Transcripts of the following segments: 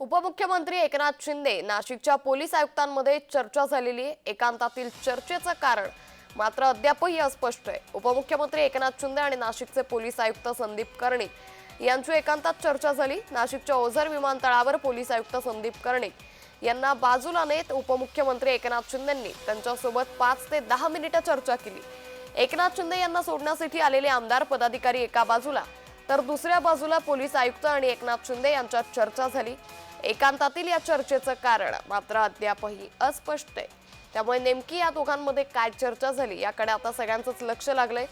उपमुख्यमंत्री एकनाथ शिंदे नाशिकच्या पोलीस आयुक्तांमध्ये चर्चा झालेली आहे. एकांतातील चर्चेचं कारण मात्र अद्यापही अस्पष्ट आहे. उपमुख्यमंत्री एकनाथ शिंदे आणि नाशिकचे पोलीस आयुक्त संदीप कर्णिक यांची एकांतात चर्चा झाली. नाशिकच्या ओझर विमानतळावर पोलीस आयुक्त संदीप कर्णिक यांना बाजूला नेत उपमुख्यमंत्री एकनाथ शिंदेंनी त्यांच्यासोबत पाच ते दहा मिनिटं चर्चा केली. एकनाथ शिंदे यांना सोडण्यासाठी आलेले आमदार पदाधिकारी एका बाजूला तर दुसऱ्या बाजूला पोलीस आयुक्त आणि एकनाथ शिंदे यांच्यात चर्चा झाली. एकांतातील या चर्चेचं कारण मात्र अद्यापही अस्पष्ट आहे. त्यामुळे नेमकी या दोघांमध्ये काय चर्चा झाली याकडे आता सगळ्यांचंच लक्ष लागलंय.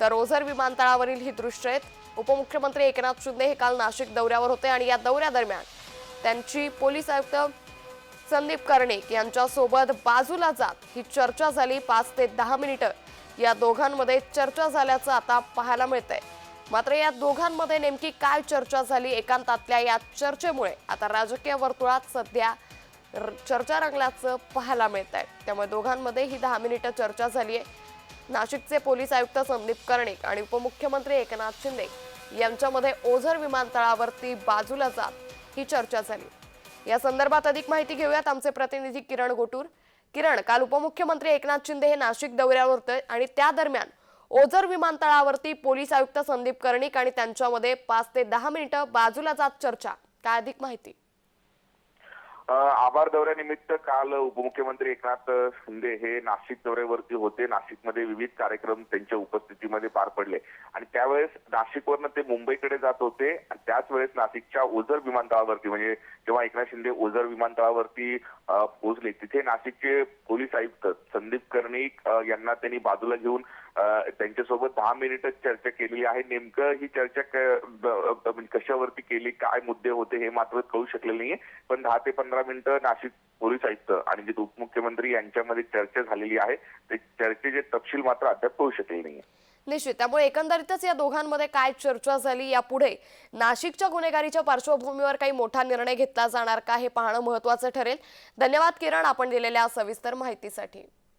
तर ओझर विमानतळावरील ही दृश्य आहेत. उपमुख्यमंत्री एकनाथ शिंदे हे काल नाशिक दौऱ्यावर होते आणि या दौऱ्यादरम्यान त्यांची पोलीस आयुक्त संदीप कर्णिक यांच्यासोबत बाजूला जात ही चर्चा झाली. पाच ते दहा मिनिटं या दोघांमध्ये चर्चा झाल्याचं आता पाहायला मिळतंय. मात्र या दोघांमध्ये नेमकी काय चर्चा झाली एकांतातल्या या चर्चेमुळे? आता राजकीय वर्तुळात सध्या र- चर्चा रंगल्याचं पाहायला मिळत आहे त्यामुळे दोघांमध्ये ही दहा मिनिटं चर्चा झाली आहे. नाशिकचे पोलीस आयुक्त संदीप कर्णिक आणि उपमुख्यमंत्री एकनाथ शिंदे यांच्यामध्ये ओझर विमानतळावरती बाजूला जात ही चर्चा झाली. या संदर्भात अधिक माहिती घेऊयात आमचे प्रतिनिधी किरण गोटूर. किरण काल उपमुख्यमंत्री एकनाथ शिंदे हे नाशिक दौऱ्यावर होते आणि त्या दरम्यान ओझर विमानतळावरती पोलीस आयुक्त संदीप कर्णिक आणि त्यांच्यामध्ये पाच ते दहा मिनिटं बाजूला जात चर्चा. काय अधिक माहिती? आभार दौऱ्यानिमित्त काल उपमुख्यमंत्री एकनाथ शिंदे हे नाशिक दौऱ्यावरती होते. नाशिकमध्ये विविध कार्यक्रम त्यांच्या उपस्थितीमध्ये पार पडले. आणि त्यावेळेस नाशिकवरनं ते मुंबईकडे जात होते. आणि त्याच वेळेस नाशिकच्या ओझर विमानतळावरती म्हणजे जेव्हा एकनाथ शिंदे ओझर विमानतळावरती पोहोचले तिथे नाशिकचे पोलीस आयुक्त संदीप कर्णिक यांना त्यांनी बाजूला घेऊन त्यांच्यासोबत दहा मिनिटं चर्चा केलेली आहे. नेमकं ही चर्चा म्हणजे कशावरती केली काय मुद्दे होते हे मात्र कळू शकले नाहीये. पण दहा ते पंधरा मिनिटं नाशिक पोलीस आयुक्त आणि जे उपमुख्यमंत्री यांच्यामध्ये चर्चा झालेली आहे ते चर्चेचे तपशील मात्र अद्याप कळू शकले नाहीये. निश्चित. त्यामुळे एकंदरीतच या दोघांमध्ये काय चर्चा झाली यापुढे नाशिकच्या गुन्हेगारीच्या पार्श्वभूमीवर काही मोठा निर्णय घेतला जाणार का हे पाहणं महत्वाचं ठरेल. धन्यवाद किरण आपण दिलेल्या सविस्तर माहितीसाठी.